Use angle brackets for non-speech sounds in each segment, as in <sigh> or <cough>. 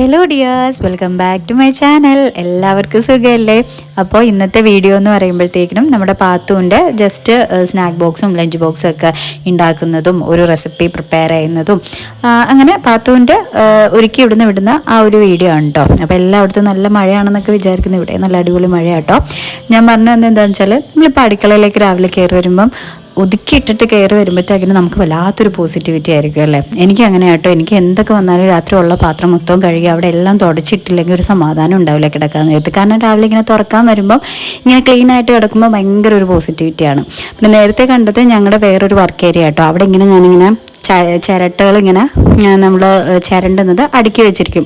Hello dears welcome back to my channel എല്ലാവർക്കും സുഖമല്ലേ അപ്പോൾ ഇന്നത്തെ വീഡിയോ എന്ന് പറയുമ്പോഴത്തേക്കിനും നമ്മുടെ പാത്തുവിന്റെ ജസ്റ്റ് സ്നാക്ക് ബോക്സും ലഞ്ച് ബോക്സും ഒക്കെ ഉണ്ടാക്കുന്നതും ഒരു റെസിപ്പി പ്രിപ്പയർ ചെയ്യുന്നതും അങ്ങനെ പാത്തുവിന്റെ ഒരുക്കി ഇവിടുന്ന് വിടുന്ന ആ ഒരു വീഡിയോ ആണ് കേട്ടോ അപ്പോൾ എല്ലായിടത്തും നല്ല മഴയാണെന്നൊക്കെ വിചാരിക്കുന്നു. ഇവിടെ നല്ല അടിപൊളി മഴയാട്ടോ ഞാൻ പറഞ്ഞു വന്നത് എന്താണെന്ന് വെച്ചാൽ നമ്മളിപ്പോൾ അടുക്കളയിലേക്ക് രാവിലെ കയറി വരുമ്പം ഒതുക്കിയിട്ടിട്ട് കയറി വരുമ്പോഴത്തേക്കിനും നമുക്ക് വല്ലാത്തൊരു പോസിറ്റിവിറ്റി ആയിരിക്കും അല്ലേ? എനിക്ക് അങ്ങനെ കേട്ടോ. എനിക്ക് എന്തൊക്കെ വന്നാലും രാത്രി ഉള്ള പാത്രം മൊത്തം കഴുകി അവിടെ എല്ലാം തുടച്ചിട്ടില്ലെങ്കിൽ ഒരു സമാധാനം ഉണ്ടാവില്ല കിടക്കാൻ നേരത്ത്. കാരണം രാവിലെ ഇങ്ങനെ തുറക്കാൻ വരുമ്പം ഇങ്ങനെ ക്ലീൻ ആയിട്ട് കിടക്കുമ്പോൾ ഭയങ്കര ഒരു പോസിറ്റിവിറ്റിയാണ് പിന്നെ നേരത്തെ കണ്ടത് ഞങ്ങളുടെ വേറൊരു വർക്ക് ഏരിയ കേട്ടോ അവിടെ ഇങ്ങനെ ഞാനിങ്ങനെ ചിരട്ടകൾ ഇങ്ങനെ നമ്മൾ ചിരണ്ടുന്നത് അടുക്കി വെച്ചിരിക്കും.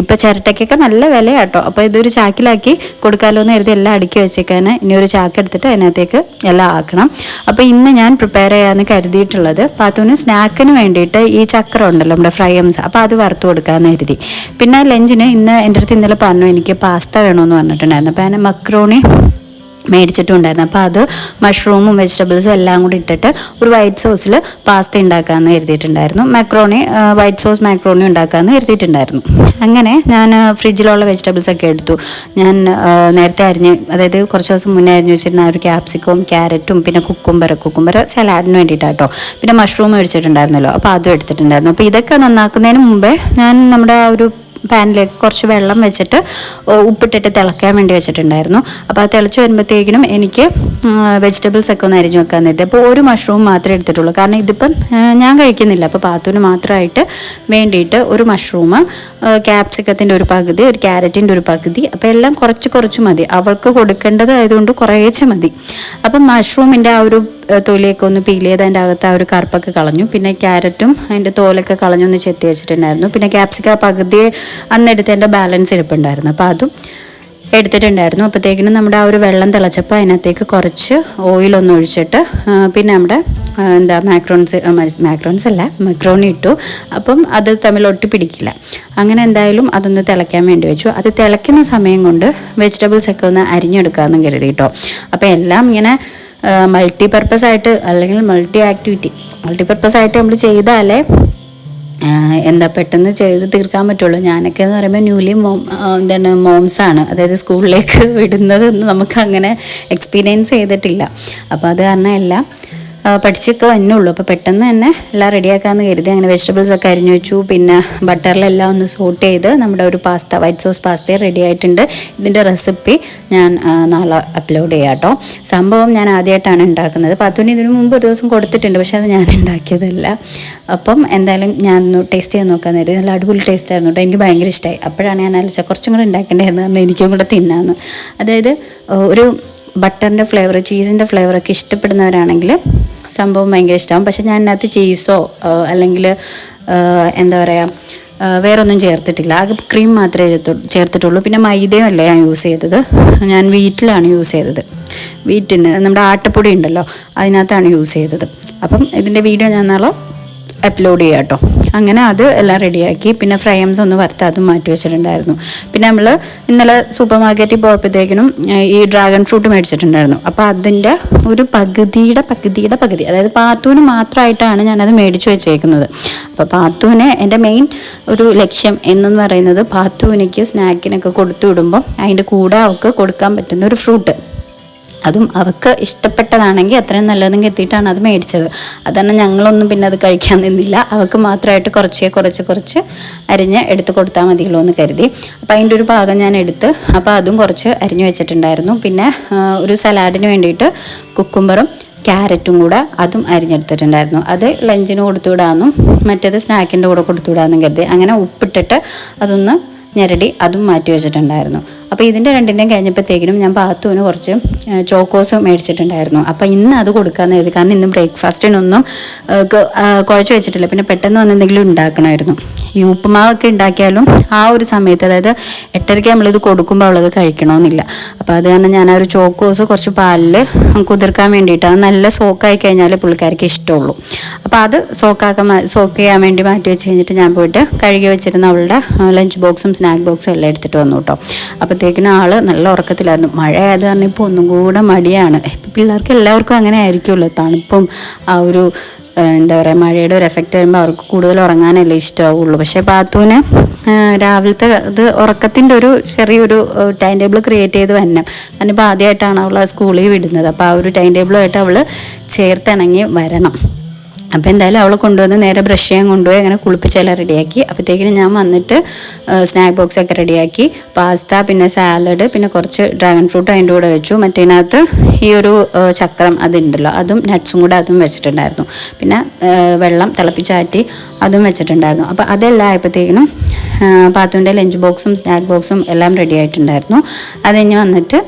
ഇപ്പോൾ ചിരട്ടയ്ക്കൊക്കെ നല്ല വിലയാട്ടോ. അപ്പോൾ ഇതൊരു ചാക്കിലാക്കി കൊടുക്കാമല്ലോ എന്ന് കരുതി എല്ലാം അടുക്കി വെച്ചേക്കാൻ ഇനി ഒരു ചാക്ക് എടുത്തിട്ട് അതിനകത്തേക്ക് എല്ലാം ആക്കണം. അപ്പോൾ ഇന്ന് ഞാൻ പ്രിപ്പയർ ചെയ്യാമെന്ന് കരുതിയിട്ടുള്ളത് പാത്തൂന് സ്നാക്കിന് വേണ്ടിയിട്ട് ഈ ചക്രം ഉണ്ടല്ലോ നമ്മുടെ ഫ്രൈംസ് അപ്പോൾ അത് വറുത്ത് കൊടുക്കാമെന്ന് കരുതി. പിന്നെ ലഞ്ചിന് ഇന്ന് എന്റെ അടുത്ത് ഇന്നലെ പറഞ്ഞു എനിക്ക് പാസ്ത വേണമെന്ന് പറഞ്ഞിട്ടുണ്ടായിരുന്നു. അപ്പോൾ ഞാൻ മക്രോണി മേടിച്ചിട്ടുണ്ടായിരുന്നു. അപ്പോൾ അത് മഷ്റൂമും വെജിറ്റബിൾസും എല്ലാം കൂടി ഇട്ടിട്ട് ഒരു വൈറ്റ് സോസിൽ പാസ്ത ഉണ്ടാക്കാമെന്ന് കരുതിയിട്ടുണ്ടായിരുന്നു. മാക്രോണി വൈറ്റ് സോസ് മാക്രോണി ഉണ്ടാക്കാമെന്ന് കരുതിയിട്ടുണ്ടായിരുന്നു. അങ്ങനെ ഞാൻ ഫ്രിഡ്ജിലുള്ള വെജിറ്റബിൾസ് ഒക്കെ എടുത്തു. ഞാൻ നേരത്തെ അരിഞ്ഞ് അതായത് കുറച്ച് ദിവസം മുന്നേ അരിഞ്ഞ് വെച്ചിരുന്ന ഒരു ക്യാപ്സിക്കവും ക്യാരറ്റും പിന്നെ കുക്കുംബർ കുക്കുംബർ സലാഡിന് വേണ്ടിയിട്ടാട്ടോ. പിന്നെ മഷ്റൂം മേടിച്ചിട്ടുണ്ടായിരുന്നല്ലോ. അപ്പോൾ അതും എടുത്തിട്ടുണ്ടായിരുന്നു. അപ്പോൾ ഇതൊക്കെ നന്നാക്കുന്നതിന് മുമ്പേ ഞാൻ നമ്മുടെ ആ ഒരു പാനിലേക്ക് കുറച്ച് വെള്ളം വെച്ചിട്ട് ഉപ്പിട്ടിട്ട് തിളക്കാൻ വേണ്ടി വെച്ചിട്ടുണ്ടായിരുന്നു. അപ്പോൾ അത് തിളച്ച് വരുമ്പോഴത്തേക്കിനും എനിക്ക് വെജിറ്റബിൾസ് ഒക്കെ ഒന്ന് അരിഞ്ഞു വെക്കാൻ നേരത്തെ. അപ്പോൾ ഒരു മഷ്റൂം മാത്രമേ എടുത്തിട്ടുള്ളൂ. കാരണം ഇതിപ്പം ഞാൻ കഴിക്കുന്നില്ല. അപ്പോൾ പാത്തുവിന് മാത്രമായിട്ട് വേണ്ടിയിട്ട് ഒരു മഷ്റൂം ക്യാപ്സിക്കത്തിന്റെ ഒരു പകുതി ഒരു ക്യാരറ്റിന്റെ ഒരു പകുതി. അപ്പോൾ എല്ലാം കുറച്ച് കുറച്ച് മതി. അവൾക്ക് കൊടുക്കേണ്ടത് ആയതുകൊണ്ട് കുറേച്ച് മതി. അപ്പം മഷ്റൂമിന്റെ ആ ഒരു തൊലിയൊക്കെ ഒന്ന് പീൽ ചെയ്ത് അതിന്റെ അകത്ത് ആ ഒരു കറുപ്പൊക്കെ കളഞ്ഞു. പിന്നെ ക്യാരറ്റും അതിന്റെ തോലൊക്കെ കളഞ്ഞൊന്ന് ചെത്തി വെച്ചിട്ടുണ്ടായിരുന്നു. പിന്നെ ക്യാപ്സിക്ക പകുതിയെ അന്നെടുത്ത് എന്റെ ബാലൻസ് ഇരിപ്പുണ്ടായിരുന്നു. അപ്പോൾ അതും എടുത്തിട്ടുണ്ടായിരുന്നു. അപ്പോഴത്തേക്കിനും നമ്മുടെ ആ ഒരു വെള്ളം തിളച്ചപ്പോൾ അതിനകത്തേക്ക് കുറച്ച് ഓയിലൊന്ന് ഒഴിച്ചിട്ട് പിന്നെ നമ്മുടെ എന്താ മാക്രോൺസ് മാക്രോൺസ് അല്ല മക്രോണി ഇട്ടു. അപ്പം അത് തമ്മിൽ ഒട്ടി പിടിക്കില്ല. അങ്ങനെ എന്തായാലും അതൊന്ന് തിളയ്ക്കാൻ വേണ്ടി വെച്ചു. അത് തിളയ്ക്കുന്ന സമയം കൊണ്ട് വെജിറ്റബിൾസ് ഒക്കെ ഒന്ന് അരിഞ്ഞെടുക്കാമെന്നും കരുതി കേട്ടോ. അപ്പോൾ എല്ലാം ഇങ്ങനെ മൾട്ടി പർപ്പസ് ആയിട്ട് അല്ലെങ്കിൽ മൾട്ടി ആക്ടിവിറ്റി മൾട്ടി പർപ്പസ് ആയിട്ട് നമ്മൾ ചെയ്താലേ എന്താ പെട്ടെന്ന് ചെയ്ത് തീർക്കാൻ പറ്റുള്ളൂ. ഞാനൊക്കെ എന്ന് പറയുമ്പോൾ ന്യൂലി മോം എന്താണ് മോംസാണ് അതായത് സ്കൂളിലേക്ക് <laughs> വിടുന്നതൊന്നും നമുക്ക് അങ്ങനെ എക്സ്പീരിയൻസ് ചെയ്തിട്ടില്ല. അപ്പോൾ അത് കാരണം എല്ലാം പഠിച്ചൊക്കെ വന്നുള്ളൂ. അപ്പോൾ പെട്ടെന്ന് തന്നെ എല്ലാം റെഡിയാക്കാമെന്ന് കരുതി അങ്ങനെ വെജിറ്റബിൾസ് ഒക്കെ അരിഞ്ഞു വെച്ചു. പിന്നെ ബട്ടറിലെല്ലാം ഒന്ന് സോട്ട് ചെയ്ത് നമ്മുടെ ഒരു pasta white sauce pasta ready ആയിട്ടുണ്ട്. ഇതിന്റെ റെസിപ്പി ഞാൻ നാളെ അപ്ലോഡ് ചെയ്യാം കേട്ടോ. സംഭവം ഞാൻ ആദ്യമായിട്ടാണ് ഉണ്ടാക്കുന്നത്. പത്തുവിന് ഇതിനു മുമ്പ് ഒരു ദിവസം കൊടുത്തിട്ടുണ്ട് പക്ഷേ അത് ഞാൻ ഉണ്ടാക്കിയതല്ല. അപ്പം എന്തായാലും ഞാൻ ഒന്ന് ടേസ്റ്റ് ചെയ്ത് നോക്കാൻ നേരം നല്ല അടിപൊളി ടേസ്റ്റ് ആയിരുന്നു കേട്ടോ. എനിക്ക് ഭയങ്കര ഇഷ്ടമായി അപ്പോഴാണ് ഞാൻ ആലോചിച്ചത് കുറച്ചും കൂടെ ഉണ്ടാക്കേണ്ടതെന്ന് പറഞ്ഞാൽ എനിക്കും കൂടെ തിന്നാന്ന്. അതായത് ഒരു ബട്ടറിന്റെ ഫ്ലേവർ ചീസിന്റെ ഫ്ലേവറൊക്കെ ഇഷ്ടപ്പെടുന്നവരാണെങ്കിൽ സംഭവം ഭയങ്കര ഇഷ്ടമാവും പക്ഷെ ഞാൻ അതിനകത്ത് ചീസോ അല്ലെങ്കിൽ എന്താ പറയുക വേറൊന്നും ചേർത്തിട്ടില്ല. ആ ക്രീം മാത്രമേ ചേർത്തിട്ടുള്ളൂ. പിന്നെ മൈദയും അല്ല ഞാൻ യൂസ് ചെയ്തത്. ഞാൻ വീറ്റിലാണ് യൂസ് ചെയ്തത്. വീറ്റിന് നമ്മുടെ ആട്ടപ്പൊടി ഉണ്ടല്ലോ അതിനകത്താണ് യൂസ് ചെയ്തത്. അപ്പം ഇതിന്റെ വീഡിയോ ഞാൻ നാളെ അപ്ലോഡ് ചെയ്യാം കേട്ടോ. അങ്ങനെ അത് എല്ലാം റെഡിയാക്കി. പിന്നെ ഫ്രൈംസ് ഒന്ന് വറുത്ത് മാറ്റി വെച്ചിട്ടുണ്ടായിരുന്നു. പിന്നെ നമ്മൾ ഇന്നലെ സൂപ്പർ മാർക്കറ്റിൽ പോയപ്പോഴത്തേക്കിനും ഈ ഡ്രാഗൺ ഫ്രൂട്ട് മേടിച്ചിട്ടുണ്ടായിരുന്നു. അപ്പോൾ അതിന്റെ ഒരു പകുതിയുടെ പകുതിയുടെ പകുതി അതായത് പാത്തൂന് മാത്രമായിട്ടാണ് ഞാനത് മേടിച്ചു വെച്ചേക്കുന്നത്. അപ്പോൾ പാത്തൂന് എന്റെ മെയിൻ ഒരു ലക്ഷ്യം എന്നെന്ന് പറയുന്നത് പാത്തൂനയ്ക്ക് സ്നാക്കിനൊക്കെ കൊടുത്തു വിടുമ്പോൾ അതിന്റെ കൂടെ അവൾക്ക് കൊടുക്കാൻ പറ്റുന്ന ഒരു ഫ്രൂട്ട് അതും അവൾക്ക് ഇഷ്ടപ്പെട്ടതാണെങ്കിൽ അത്രയും നല്ലതെന്ന് കരുതിയിട്ടാണ് അത് മേടിച്ചത്. അതാണ് ഞങ്ങളൊന്നും പിന്നെ അത് കഴിക്കാൻ നിന്നില്ല. അവൾക്ക് മാത്രമായിട്ട് കുറച്ചേ കുറച്ച് കുറച്ച് അരിഞ്ഞ് എടുത്ത് കൊടുത്താൽ മതിയല്ലോ എന്ന് കരുതി. അപ്പോൾ അതിന്റെ ഒരു ഭാഗം ഞാൻ എടുത്ത് അപ്പോൾ അതും കുറച്ച് അരിഞ്ഞു വെച്ചിട്ടുണ്ടായിരുന്നു. പിന്നെ ഒരു സലാഡിന് വേണ്ടിയിട്ട് കുക്കുംബറും ക്യാരറ്റും കൂടെ അതും അരിഞ്ഞെടുത്തിട്ടുണ്ടായിരുന്നു. അത് ലഞ്ചിന് കൊടുത്തു വിടാമെന്നും മറ്റേത് സ്നാക്കിന്റെ കൂടെ കൊടുത്തു വിടാമെന്നും കരുതി. അങ്ങനെ ഉപ്പിട്ടിട്ട് അതൊന്ന് ഞെരടി അതും മാറ്റി വെച്ചിട്ടുണ്ടായിരുന്നു. അപ്പോൾ ഇതിന്റെ രണ്ടിന്റെയും കഴിഞ്ഞപ്പോഴത്തേക്കിനും ഞാൻ പാത്തുവിന് കുറച്ച് ചോക്കോസ് മേടിച്ചിട്ടുണ്ടായിരുന്നു. അപ്പോൾ ഇന്ന് അത് കൊടുക്കാമെന്ന് കരുതി. കാരണം ഇന്ന് ബ്രേക്ക്ഫാസ്റ്റിനൊന്നും കുഴച്ച് വെച്ചിട്ടില്ല. പിന്നെ പെട്ടെന്ന് വന്ന് എന്തെങ്കിലും ഉണ്ടാക്കണമായിരുന്നു. ഈ ഉപ്പുമാവൊക്കെ ഉണ്ടാക്കിയാലും ആ ഒരു സമയത്ത് അതായത് എട്ടരയ്ക്ക് നമ്മളിത് കൊടുക്കുമ്പോൾ അവളത് കഴിക്കണമെന്നില്ല അപ്പോൾ അത് കാരണം ഞാൻ ആ ഒരു ചോക്കോസ് കുറച്ച് പാലിൽ കുതിർക്കാൻ വേണ്ടിയിട്ട് അത് നല്ല സോക്കായി കഴിഞ്ഞാൽ പുള്ളിക്കാർക്ക് ഇഷ്ടമുള്ളൂ. അപ്പോൾ അത് സോക്കാക്കാൻ സോക്ക് ചെയ്യാൻ വേണ്ടി മാറ്റി വെച്ച് കഴിഞ്ഞിട്ട് ഞാൻ പോയിട്ട് കഴുകി വെച്ചിരുന്ന അവളുടെ ലഞ്ച് ബോക്സും സ്നാക്ക് ബോക്സും എല്ലാം എടുത്തിട്ട് വന്നു കേട്ടോ. അപ്പോഴത്തേക്കിനും ആൾ നല്ല ഉറക്കത്തിലായിരുന്നു. മഴ ആയത് കാരണം ഇപ്പോൾ ഒന്നും കൂടെ മടിയാണ്. പിള്ളേർക്ക് എല്ലാവർക്കും അങ്ങനെ ആയിരിക്കുമല്ലോ. തണുപ്പും ആ ഒരു എന്താ പറയുക മഴയുടെ ഒരു എഫക്റ്റ് വരുമ്പോൾ അവർക്ക് കൂടുതൽ ഉറങ്ങാനല്ലേ ഇഷ്ടമാവുള്ളൂ പക്ഷേ പാത്തൂന് രാവിലത്തെ ഇത് ഉറക്കത്തിന്റെ ഒരു ചെറിയൊരു ടൈം ടേബിൾ ക്രിയേറ്റ് ചെയ്ത് വരണം. അതിനിപ്പോൾ ആദ്യമായിട്ടാണ് അവൾ സ്കൂളിൽ വിടുന്നത്. അപ്പോൾ ആ ഒരു ടൈം ടേബിളുമായിട്ട് അവൾ ചേർത്തിണങ്ങി വരണം. അപ്പോൾ എന്തായാലും അവളെ കൊണ്ടുവന്ന് നേരെ ബ്രഷ് ചെയ്യാൻ കൊണ്ടുപോയി അങ്ങനെ കുളിപ്പിച്ചെല്ലാം റെഡിയാക്കി അപ്പോഴത്തേക്കിനും ഞാൻ വന്നിട്ട് സ്നാക്ക് ബോക്സ് ഒക്കെ റെഡിയാക്കി പാസ്ത പിന്നെ സാലഡ് പിന്നെ കുറച്ച് ഡ്രാഗൺ ഫ്രൂട്ട് അതിന്റെ കൂടെ വെച്ചു. മറ്റേതിനകത്ത് ഈ ഒരു ചക്രം അതുണ്ടല്ലോ അതും നട്ട്സും കൂടെ അതും വെച്ചിട്ടുണ്ടായിരുന്നു. പിന്നെ വെള്ളം തിളപ്പിച്ചാറ്റി അതും വെച്ചിട്ടുണ്ടായിരുന്നു. അപ്പോൾ അതെല്ലാം ആയപ്പോഴത്തേക്കിനും പാത്തുവിന്റെ ലഞ്ച് ബോക്സും സ്നാക്ക് ബോക്സും എല്ലാം റെഡി ആയിട്ടുണ്ടായിരുന്നു. അത് കഴിഞ്ഞ് വന്നിട്ട്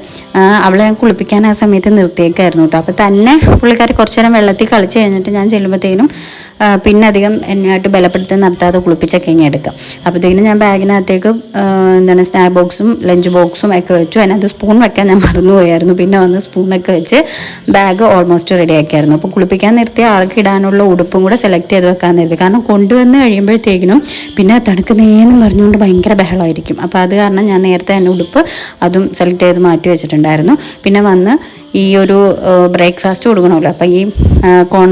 അവളെ കുളിപ്പിക്കാൻ ആ സമയത്ത് നിർത്തിയേക്കായിരുന്നു കേട്ടോ. അപ്പോൾ തന്നെ പുള്ളിക്കാരി കുറച്ച് നേരം വെള്ളത്തിൽ കളിച്ച് കഴിഞ്ഞിട്ട് ഞാൻ ചെല്ലുമ്പോഴത്തേനും പിന്നെ അധികം എന്നെയായിട്ട് ബലപ്പെടുത്തി നടത്താതെ കുളിപ്പിച്ചൊക്കെ ഇങ്ങനെ എടുക്കാം അപ്പോഴത്തേക്കിനും ഞാൻ ബാഗിനകത്തേക്ക് എന്താണ് സ്നാക്ക് ബോക്സും ലഞ്ച് ബോക്സും ഒക്കെ വെച്ചു. അതിനകത്ത് സ്പൂൺ വെക്കാൻ ഞാൻ മറന്നുപോയായിരുന്നു. പിന്നെ വന്ന് സ്പൂണൊക്കെ വെച്ച് ബാഗ് ഓൾമോസ്റ്റ് റെഡി ആക്കിയായിരുന്നു. അപ്പോൾ കുളിപ്പിക്കാൻ നിർത്തിയ ആൾക്ക് ഇടാനുള്ള ഉടുപ്പും കൂടെ സെലക്ട് ചെയ്ത് വെക്കാൻ നിർത്തി കാരണം കൊണ്ടുവന്ന് കഴിയുമ്പോഴത്തേക്കിനും പിന്നെ തണുക്കുന്നേന്നും പറഞ്ഞുകൊണ്ട് ഭയങ്കര ബഹളമായിരിക്കും. അപ്പോൾ അത് കാരണം ഞാൻ നേരത്തെ തന്നെ ഉടുപ്പ് അതും സെലക്ട് ചെയ്ത് മാറ്റി വെച്ചിട്ടുണ്ടായിരുന്നു. പിന്നെ വന്ന് ഈ ഒരു ബ്രേക്ക്ഫാസ്റ്റ് കൊടുക്കണമല്ലോ. അപ്പം ഈ കോൺ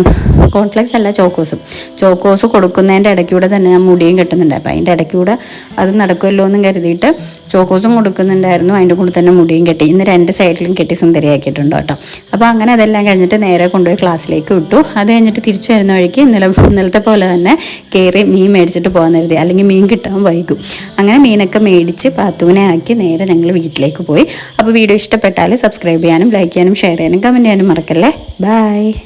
കോൺഫ്ലെക്സ് അല്ല ചോക്കോസും ചോക്കോസ് കൊടുക്കുന്നതിന്റെ ഇടയ്ക്കൂടെ തന്നെ ഞാൻ മുടിയും കെട്ടുന്നുണ്ട്. അപ്പം അതിന്റെ ഇടയ്ക്കൂടെ അത് നടക്കുമല്ലോ എന്നും കരുതിയിട്ട് ചോക്കോസും കൊടുക്കുന്നുണ്ടായിരുന്നു. അതിന്റെ കൂടെ തന്നെ മുടിയും കെട്ടി. ഇന്ന് രണ്ട് സൈഡിലും കെട്ടി സുന്ദരിയാക്കിയിട്ടുണ്ട് കേട്ടോ. അപ്പോൾ അങ്ങനെ അതെല്ലാം കഴിഞ്ഞിട്ട് നേരെ കൊണ്ടുപോയി ക്ലാസ്സിലേക്ക് വിട്ടു. അത് കഴിഞ്ഞിട്ട് തിരിച്ചു വരുന്ന വഴിക്ക് ഇന്നലെ ഇന്നലത്തെ പോലെ തന്നെ കയറി മീൻ മേടിച്ചിട്ട് പോകാൻ കരുതി. അല്ലെങ്കിൽ മീൻ കിട്ടാൻ വൈകും. അങ്ങനെ മീനൊക്കെ മേടിച്ച് പാത്തൂനെ ആക്കി നേരെ ഞങ്ങൾ വീട്ടിലേക്ക് പോയി. അപ്പോൾ വീഡിയോ ഇഷ്ടപ്പെട്ടാൽ സബ്സ്ക്രൈബ് ചെയ്യാനും ലൈക്ക് ചെയ്യാനും ഷെയർ ചെയ്യാനും കമന്റ് ചെയ്യാനും മറക്കല്ലേ? ബൈ.